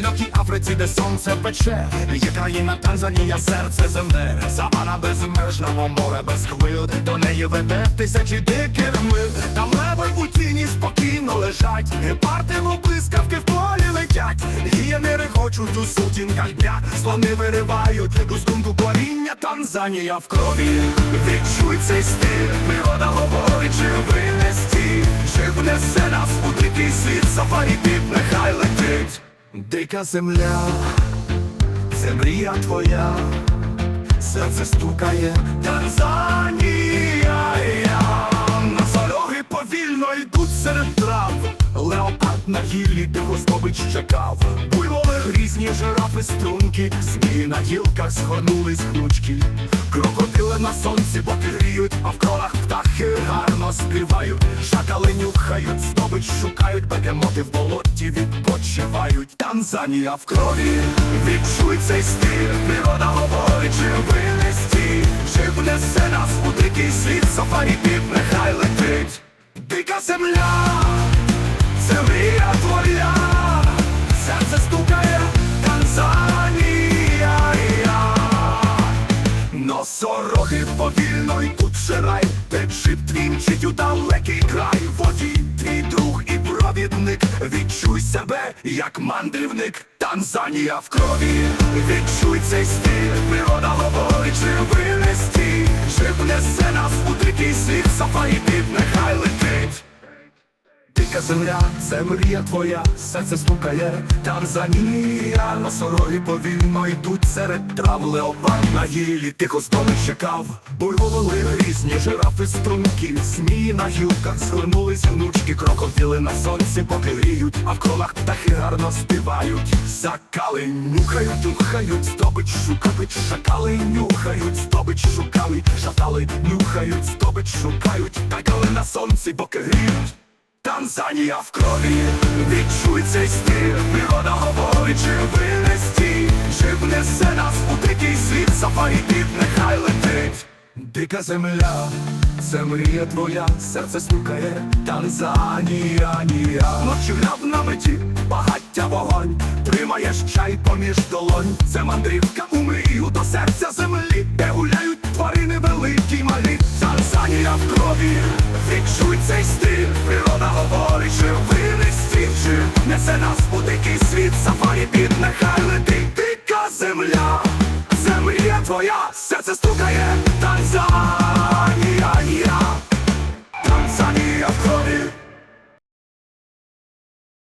далекій Африці, де сонце пече, є країна Танзанія, серце земне, Савана безмежного море без хвиль, до неї веде тисячі диких миль, там леви у тіні спокійно лежать, гепарди мов блискавки в полі летять, гієни регочуть у сутінках дня, слони виривають у струнку коріння, Танзанія в крові, відчуй цей стиль, природа говорить, чи винести, чи внесе нас у дикий світ, сафарі піп нехай летить. Дика земля, це мрія твоя, серце стукає, Танзанія. Носороги повільно йдуть серед трав, леопард на гіллі диво здобич чекав, буйволи різні жирафи струнки, змії на гілках згорнулись гнучки, крокодили на сонці боки співають, шакали нюхають, здобич шукають, бегемоти в болоті відпочивають. Танзанія в крові, відчуй цей стиль, природа говорить, чи винести, чи внесе нас у дикий світ, сафарі піп нехай летить. Дика земля, це мрія твоя, серце стукає, Танзанія. Носороги повільно йдуть ширай, Печив твій у далекий край, водій, твій друг і провідник, відчуй себе, як мандрівник, Танзанія в крові, відчуй цей стиль, природа говорить, живи не стій, чи несе нас у дикий світ, сафарі летить. Дика земля, це мрія твоя, серце стукає, Танзанія, носороги повільно йдуть серед трав, леопард на гілі, тихо здоми чекав, буйволи різні, жирафи струнки, змії на гілках, згорнулись внучки, крокодили на сонці погріють, а в колах птахи гарно співають, Сакали нюхають, нюхають, здобич шукають, шакали нюхають, здобич шукають, шатали нюхають, здобич шукають, такали на сонці боки гріють. Танзанія в крові, відчуй цей стиль, природа говорить, чи винести, чи внесе нас у дикий світ, сафарі піп нехай летить. Дика земля, це мрія твоя, серце стукає, Танзанія, нія. Ночі грав на меті, багаття вогонь, тримаєш чай поміж долонь. Це мандрівка у мрію до серця землі, де гуляють тварини великі малі. Танзанія в крові, відчуй цей стиль, моя, землі твоя, серце стукає, Танзанія,